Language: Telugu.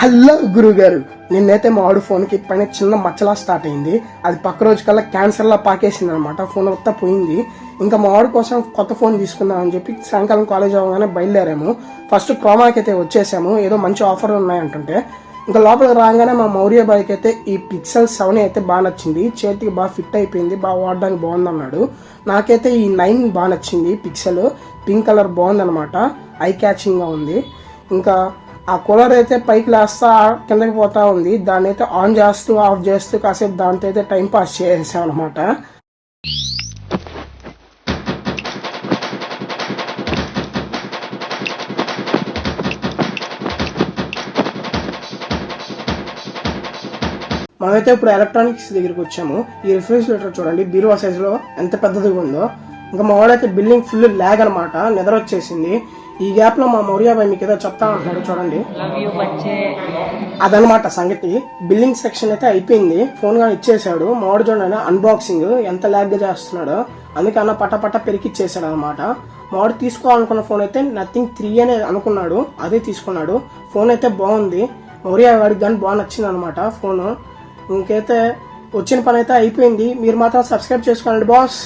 హలో గురుగారు నిన్నైతే మా ఆడు ఫోన్కి పైన చిన్న మచ్చలా స్టార్ట్ అయింది. అది పక్క రోజు కల్లా క్యాన్సర్లా పాకేసింది అనమాట ఫోన్ అంతా పోయింది. ఇంకా మా ఆడు కోసం కొత్త ఫోన్ తీసుకుందాం అని చెప్పి సాయంకాలం కాలేజ్ అవగానే బయలుదేరాము. ఫస్ట్ క్రోమాకి అయితే వచ్చేసాము ఏదో మంచి ఆఫర్లు ఉన్నాయంటుంటే. ఇంకా లోపలికి రాగానే మా మౌర్య బాయ్కి అయితే ఈ పిక్సెల్ సెవెన్ అయితే బాగా నచ్చింది. చేతికి బాగా ఫిట్ అయిపోయింది బాగా వాడడానికి బాగుంది అన్నాడు నాకైతే ఈ నైన్ బాగా నచ్చింది పిక్సెల్ పింక్ కలర్ బాగుందన్నమాట ఐ క్యాచింగ్గా ఉంది. ఇంకా ఆ కూలర్ అయితే పైకి లేస్తా కిందకి పోతా ఉంది. దాన్ని అయితే ఆన్ చేస్తూ ఆఫ్ చేస్తూ కాసేపు దాంతో అయితే టైం పాస్ చేసాం అనమాట మనమైతే ఇప్పుడు ఎలక్ట్రానిక్స్ దగ్గరికి వచ్చాము. ఈ రిఫ్రిజిరేటర్ చూడండి బీరువా సైజులో ఎంత పెద్దదిగా ఉందో. ఇంకా మా వాడైతే బిల్డింగ్ ఫుల్ ల్యాగ్ అనమాట నిద్ర వచ్చేసింది. ఈ గ్యాప్లో మా మౌర్యాబాయ్ మీకు ఏదో చెప్తా అంటున్నాడు చూడండి. అదనమాట సంగతి. బిల్లింగ్ సెక్షన్ అయితే అయిపోయింది. ఫోన్గా ఇచ్చేసాడు. మామిడి చూడండి అన్బాక్సింగ్ ఎంత ల్యాగ్గా చేస్తున్నాడో. అందుకే అన్న పట పట పెరికిచ్చేసాడు అనమాట మామిడి తీసుకోవాలనుకున్న ఫోన్ అయితే నథింగ్ త్రీ అనే అనుకున్నాడు. అదే తీసుకున్నాడు. ఫోన్ అయితే బాగుంది. మౌర్య వాడికి కానీ బాగా నచ్చింది అనమాట ఫోన్. ఇంకైతే వచ్చిన పని అయితే అయిపోయింది. మీరు మాత్రం సబ్స్క్రైబ్ చేసుకోండి బాస్.